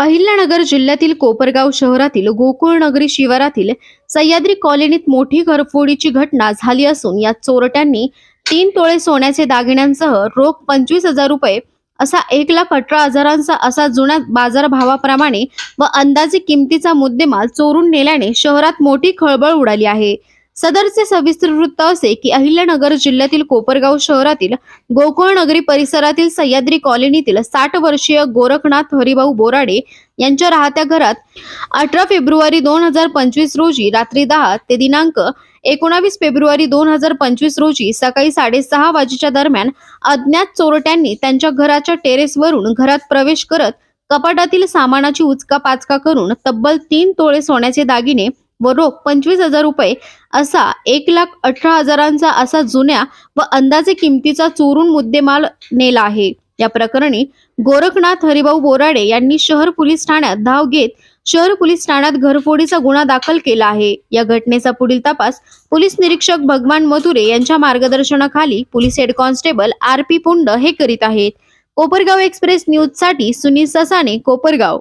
अहिल्यानगर जिल्ह्यातील कोपरगाव शहरातील गोकुळनगरी शिवारातील सह्याद्री कॉलनीत मोठी घरफोडीची घटना झाली असून या चोरट्यांनी तीन तोळे सोन्याचे दागिन्यांसह रोख पंचवीस हजार रुपये असा एक लाख अठरा हजारांचा असा जुन्या बाजारभावाप्रमाणे व अंदाजे किमतीचा मुद्देमाल चोरून नेल्याने शहरात मोठी खळबळ उडाली आहे. सदरचे सविस्तर वृत्त असे की अहिल्यानगर जिल्ह्यातील कोपरगाव शहरातील गोकुळनगरी परिसरातील सह्याद्री कॉलनीतील साठ वर्षीय गोरखनाथ हरिभाऊ बोराडे यांच्या राहत्या घरात अठरा फेब्रुवारी दोन हजार पंचवीस रोजी रात्री दहा ते दिनांक एकोणावीस फेब्रुवारी दोन हजार पंचवीस रोजी सकाळी साडेसहा वाजेच्या दरम्यान अज्ञात चोरट्यांनी त्यांच्या घराच्या टेरेसवरून घरात प्रवेश करत कपाटातील सामानाची उचका पाचका करून तब्बल तीन तोळे सोन्याचे दागिने व रोख पंचवीस हजार रुपये. असा एक लाख अठरा हजारांचा असा जुन्या व अंदाजे किमतीचा चोरून मुद्देमाल नेला आहे. या प्रकरणी गोरखनाथ हरिभाऊ बोराडे यांनी शहर पोलीस ठाण्यात धाव घेत शहर पोलीस ठाण्यात घरफोडीचा गुन्हा दाखल केला आहे. या घटनेचा पुढील तपास पोलीस निरीक्षक भगवान मथुरे यांच्या मार्गदर्शनाखाली police head constable R P Pund हे करीत आहेत. कोपरगाव एक्सप्रेस न्यूजसाठी सुनील ससाने कोपरगाव.